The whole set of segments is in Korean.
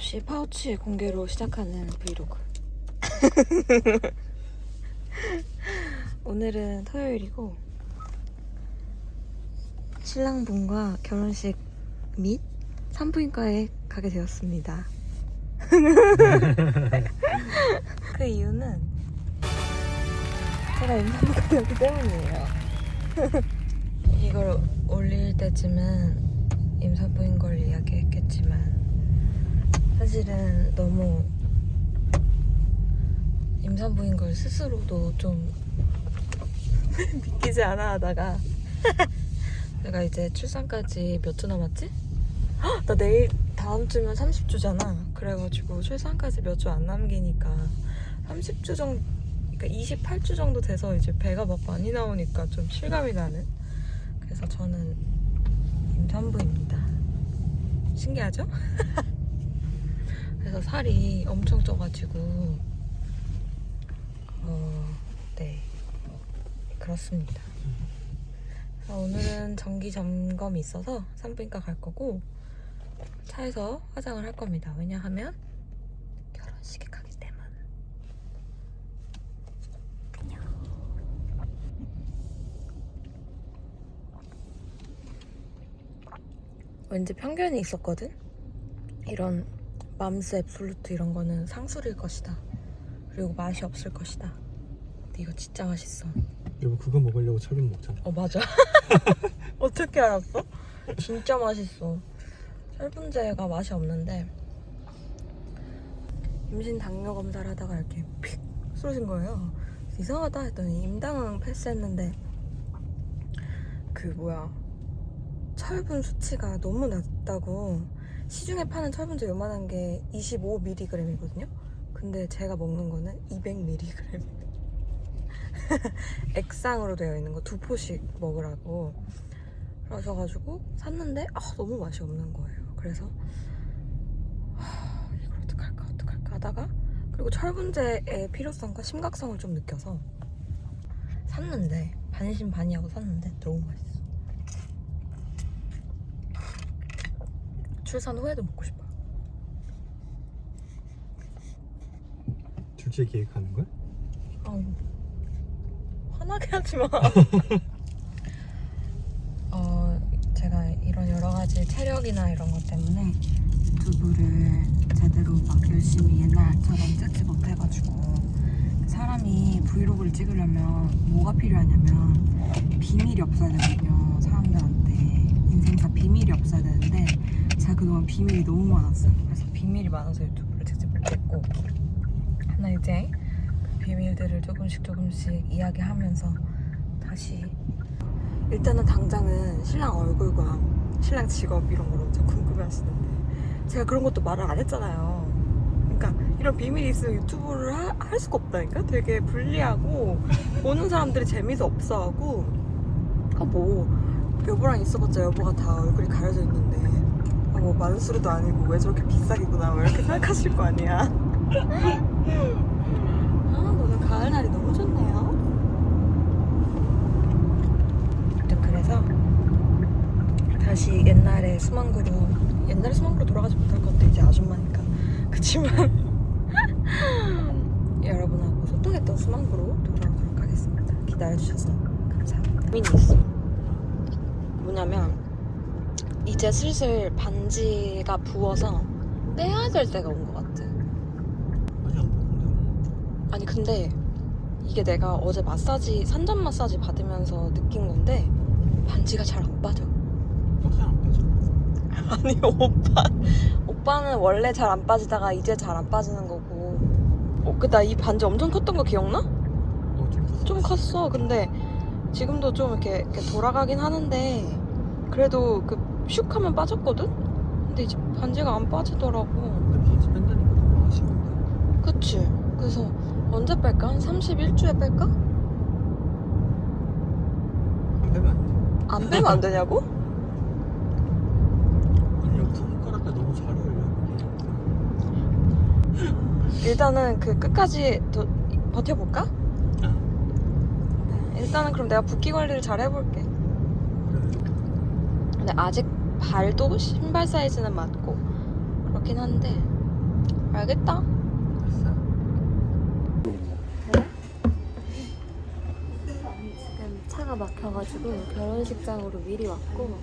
없이 파우치 공개로 시작하는 브이로그. 오늘은 토요일이고 신랑분과 결혼식 및 산부인과에 가게 되었습니다. 그 이유는 제가 임산부가 되었기 때문이에요. 이걸 올릴 때쯤은 임산부인 걸 이야기했겠지만 사실은 너무 임산부인 걸 스스로도 좀 믿기지 않아 하다가 내가 이제 출산까지 몇 주 남았지? 헉, 나 내일 다음 주면 30주잖아. 그래가지고 출산까지 몇 주 안 남기니까 30주 정도, 그러니까 28주 정도 돼서 이제 배가 막 많이 나오니까 좀 실감이 나는. 그래서 저는 임산부입니다. 신기하죠? 그래서 살이 엄청 쪄가지고 어, 네 그렇습니다. 오늘은 정기 점검이 있어서 산부인과 갈 거고 차에서 화장을 할 겁니다. 왜냐하면 결혼식에 가기 때문. 안녕. 왠지 편견이 있었거든. 이런 맘스 앱솔루트 이런 거는 상술일 것이다. 그리고 맛이 없을 것이다. 근데 이거 진짜 맛있어. 여보 그거 먹으려고 철분 먹잖아. 어 맞아. 어떻게 알았어? 진짜 맛있어. 철분제가 맛이 없는데 임신 당뇨 검사를 하다가 이렇게 픽 쏘신 거예요. 이상하다 했더니 임당은 패스했는데 그 뭐야 철분 수치가 너무 낮다고 시중에 파는 철분제 요만한 게 25mg이거든요. 근데 제가 먹는 거는 200mg. 액상으로 되어 있는 거 두 포씩 먹으라고 그러셔가지고 샀는데 아, 너무 맛이 없는 거예요. 그래서 하, 이걸 어떡할까 어떡할까 하다가 그리고 철분제의 필요성과 심각성을 좀 느껴서 샀는데 반신반의하고 샀는데 너무 맛있어. 출산 후에도 먹고 싶어요. 둘째 계획하는 거야? 아우, 화나게 하지 마. 어, 제가 이런 여러 가지 체력이나 이런 것 때문에 유튜브를 제대로 막 열심히 옛날처럼 찍지 못해가지고 사람이 브이로그를 찍으려면 뭐가 필요하냐면 비밀이 없어야 되거든요. 사람들한테 인생사 비밀이 없어야 되는데 제가 그동안 비밀이 너무 많았어요. 그래서 비밀이 많아서 유튜브를 찍지 못했고 하나 이제 그 비밀들을 조금씩 조금씩 이야기하면서 다시 일단은 당장은 신랑 얼굴과 신랑 직업 이런 걸 엄청 궁금해하시는데 제가 그런 것도 말을 안 했잖아요. 그러니까 이런 비밀이 있으면 유튜브를 하- 할 수가 없다니까 되게 불리하고 보는 사람들이 재미도 없어하고 아 뭐 여보랑 있어봤자 여보가 다 얼굴이 가려져 있는데 아, 뭐 만수르도 아니고 왜 저렇게 비싸겠구나 뭐 이렇게 생각하실 거 아니야. 아, 오늘 가을 날이 너무 좋네요. 아무튼 그래서 다시 옛날에 수망구로 옛날에 수망구로 돌아가지 못할 것 같아 이제 아줌마니까 그치만 여러분하고 소통했던 수망구로 돌아오도록 하겠습니다. 기다려주셔서 감사합니다. 고민이 있어. 뭐냐면 이제 슬슬 반지가 부어서 빼야 될 때가 온 것 같아. 안. 아니 근데 이게 내가 어제 마사지 산전 마사지 받으면서 느낀 건데 반지가 잘 안 빠져. 어떻게 안 빠져? 아니 오빠 오빠는 원래 잘 안 빠지다가 이제 잘 안 빠지는 거고. 어, 그나 이 반지 엄청 컸던 거 기억나? 어 좀 컸어. 좀 컸어. 근데 지금도 좀 이렇게, 이렇게 돌아가긴 하는데 그래도 그 슉 하면 빠졌거든. 근데 이제 반지가 안 빠지더라고. 근데 반지 뺀다니까 너무 아쉬운데. 그치? 그래서 언제 뺄까? 한 31주에 뺄까? 안 빼면 안 돼. 안 빼면 안 되냐고? 아니 여기 손가락과 너무 잘 어울려. 이게. 일단은 그 끝까지 더 버텨볼까? 아 네, 일단은 그럼 내가 붓기 관리를 잘 해볼게. 그래. 근데 아직 발도 신발 사이즈는 맞고 그렇긴 한데 알겠다. 됐어. 지금 차가 막혀가지고 결혼식장으로 미리 왔고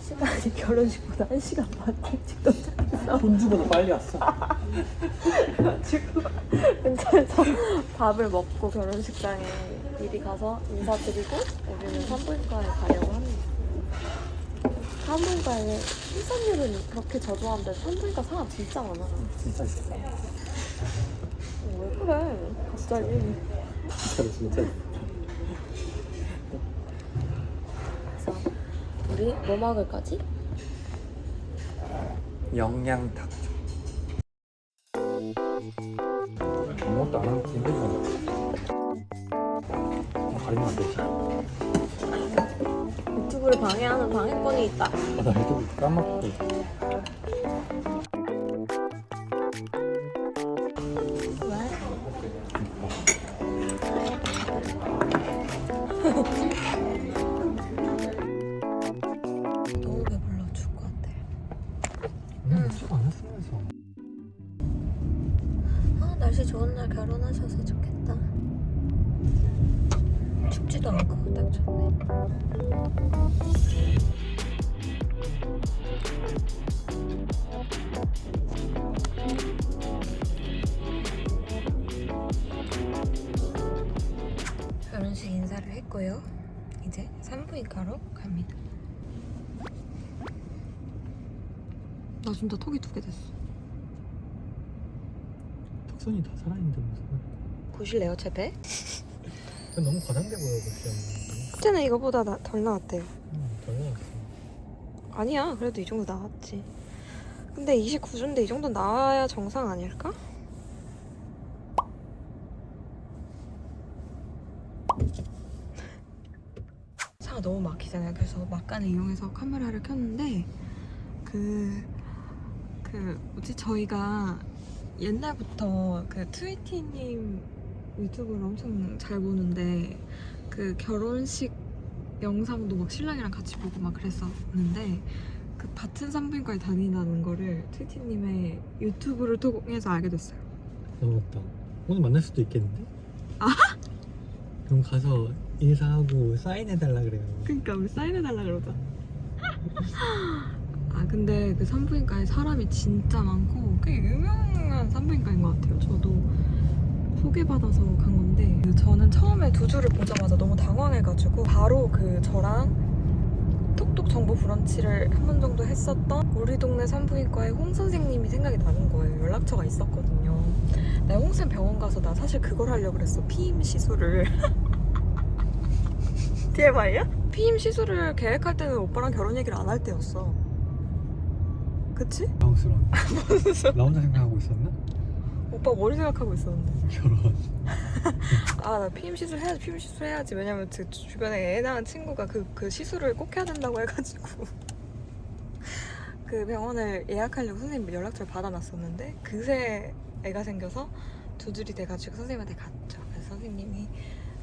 시간이 결혼식보다 1시간 반 일찍 도착했어. 혼주보다 빨리 왔어. 지금 근처에서 밥을 먹고 결혼식장에 미리 가서 인사드리고 우리는 산부인과에 가려고 합니다. 산부인과에 출산율은 그렇게 저조한데 산부인과 사람 진짜 많아. 진짜 있어. 어, 왜 그래? 갑자기. 진짜로 진짜. 그래서 우리 뭐 먹을 거지? 영양 닭. 아무것도 안 하고 김대중. 가리면 안 되지. 방해하는 방해권이 있다. 아, 나 이거 까먹고. 왜? 인사를 했고요. 이제 산부인과로 갑니다. 나 진짜 턱이 두 개 됐어. 턱선이 다 살아있는다면서. 보실래요, 제 배? 너무 과장돼 보여, 그때. 그때는 이거보다 나, 덜 나왔대요. 응, 덜 나왔어. 아니야, 그래도 이 정도 나왔지. 근데 29주인데 이 정도 나와야 정상 아닐까? 차가 너무 막히잖아요. 그래서 막간을 이용해서 카메라를 켰는데 그, 그 뭐지 저희가 옛날부터 그 트위티님 유튜브를 엄청 잘 보는데 그 결혼식 영상도 막 신랑이랑 같이 보고 막 그랬었는데 그 같은 산부인과에 다닌다는 거를 트위티님의 유튜브를 통해서 알게 됐어요. 너무 없다. 오늘 만날 수도 있겠는데? 아? 그럼 가서 인사하고 사인해달라 그래요. 그러니까 우리 사인해달라 그러자. 아 근데 그 산부인과에 사람이 진짜 많고 꽤 유명한 산부인과인 것 같아요. 저도 소개받아서 간 건데 그 저는 처음에 두 줄을 보자마자 너무 당황해가지고 바로 그 저랑 톡톡 정보 브런치를 한 번 정도 했었던 우리 동네 산부인과의 홍 선생님이 생각이 나는 거예요. 연락처가 있었거든요. 나 홍쌤 병원 가서 나 사실 그걸 하려고 그랬어. 피임 시술을. TMI야? 피임 시술을 계획할 때는 오빠랑 결혼 얘기를 안 할 때였어. 그치? 당황스러운. 나 혼자 생각하고 있었나? 오빠 머리 생각하고 있었는데. 결혼. 아, 나 피임 시술 해야지, 피임 시술 해야지. 왜냐면 그 주- 주변에 애 낳은 친구가 그, 그 시술을 꼭 해야 된다고 해가지고. 그 병원을 예약하려고 선생님 연락처를 받아놨었는데, 그새 애가 생겨서 두 줄이 돼가지고 선생님한테 갔죠. 그래서 선생님이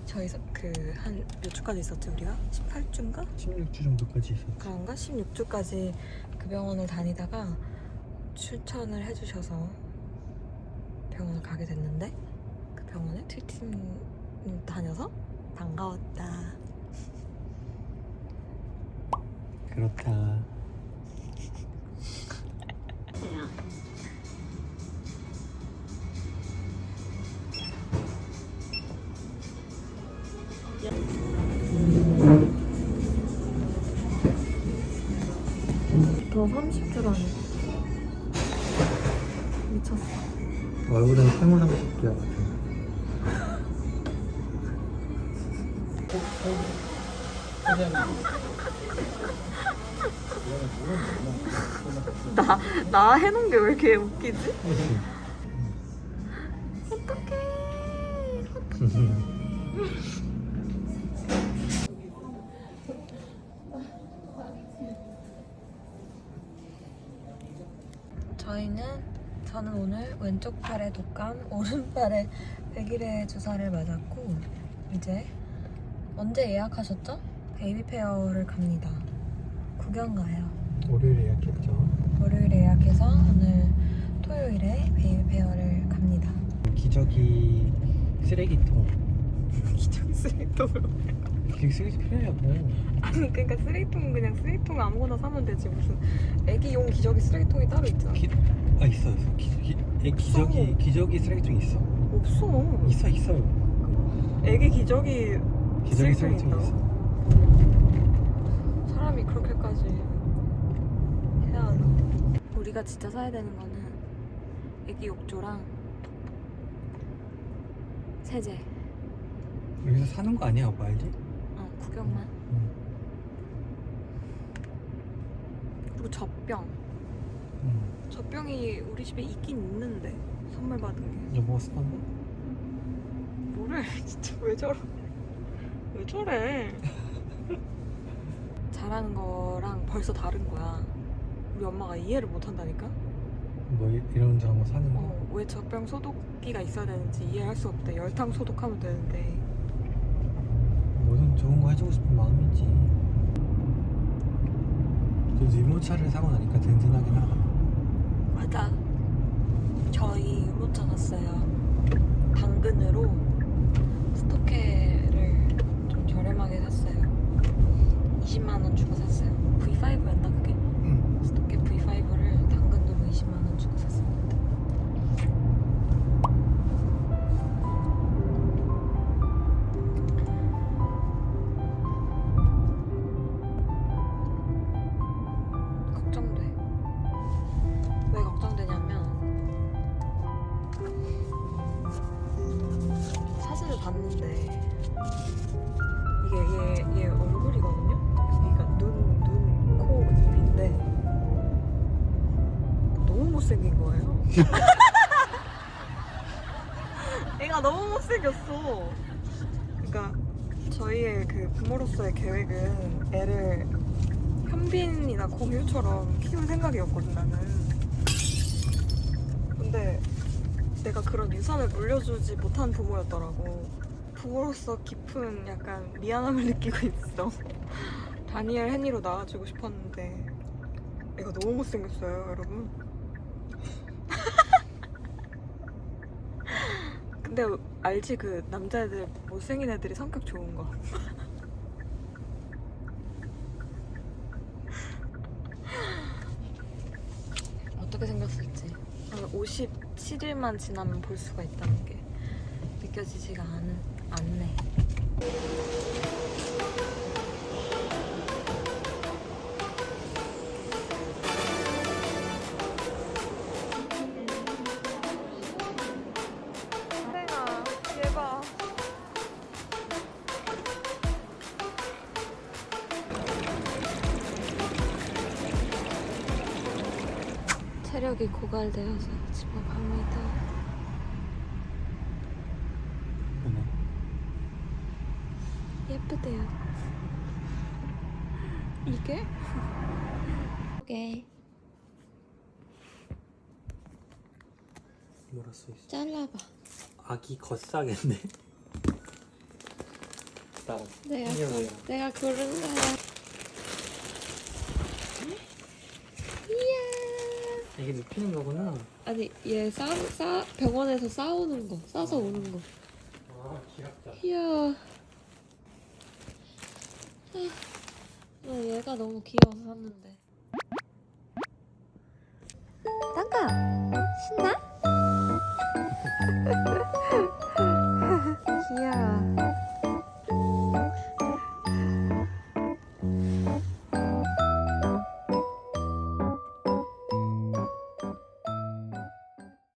저희 그한 몇 주까지 있었지, 우리가? 18주인가? 16주 정도까지 있었지. 그런가? 16주까지 그 병원을 다니다가 추천을 해주셔서 병원을 가게 됐는데 그 병원에 트위팅 다녀서 반가웠다. 그렇다. 더 30주라니. 미쳤어. 얼굴은 세모상식기야 같은. 나, 나 해놓은 게 왜 이렇게 웃기지? 저희는 저는 오늘 왼쪽 팔에 독감, 오른팔에 백일의 주사를 맞았고 이제 언제 예약하셨죠? 베이비 페어를 갑니다. 구경 가요. 월요일에 예약했죠. 월요일에 예약해서 오늘 토요일에 베이비 페어를 갑니다. 기저귀 쓰레기통 기적 쓰레기통으로. 기저귀 쓰레기 필요하냐고 아니 그러니까 쓰레기통은 그냥 쓰레기통 아무거나 사면 되지 무슨 애기용 기저귀 쓰레기통이 따로 있잖아. 기... 아 있어 있어 기, 기, 애, 기저귀. 기저귀 쓰레기통 있어 없어. 있어 있어 애기 기저귀 기저귀 쓰레기통 있어 사람이 그렇게까지 해야 하나? 우리가 진짜 사야 되는 거는 애기 욕조랑 세제. 여기서 사는 거 아니야 오빠 알지? 어 구경만. 응. 그리고 젖병. 응. 젖병이 우리 집에 있긴 있는데 선물 받은 게. 여보가 쓰던데? 뭐래 진짜 왜 저러? 왜 저래? 잘하는 거랑 벌써 다른 거야. 우리 엄마가 이해를 못 한다니까. 뭐 이- 이런 저런 거 사는 거? 어, 왜 젖병 소독기가 있어야 되는지 이해할 수 없대. 열탕 소독하면 되는데. 뭐든 좋은 거 해주고 싶은 마음이지 그래도 유모차를 사고 나니까 든든하긴 하다 맞아. 저희 유모차 샀어요. 당근으로 스토케를 좀 저렴하게 샀어요. 20만 원 주고 샀어요. V5였나 그게? 응. 스토케 V5를 애가 너무 못생겼어. 그러니까 저희의 그 부모로서의 계획은 애를 현빈이나 공유처럼 키울 생각이었거든 나는. 근데 내가 그런 유산을 물려주지 못한 부모였더라고. 부모로서 깊은 약간 미안함을 느끼고 있어. 다니엘 헨리로 나와주고 싶었는데 애가 너무 못생겼어요, 여러분. 근데 알지 그 남자애들 못생긴 애들이 성격 좋은 거. 어떻게 생겼을지 한 57일만 지나면 볼 수가 있다는 게 느껴지지가 않은, 않네. 체력이 고갈되어서 집에 갑니다. 예쁘대요. 이게? 이게 뭐라 써있어 잘라봐. 아기 겉싸겠네 나 내가. 고, 내가 고른 거야. 이게 눕히는 거구나 아니 얘 싸, 싸 병원에서 싸우는 거 싸서 오는 거. 아 귀엽다 귀여워. 아, 나 얘가 너무 귀여워서 샀는데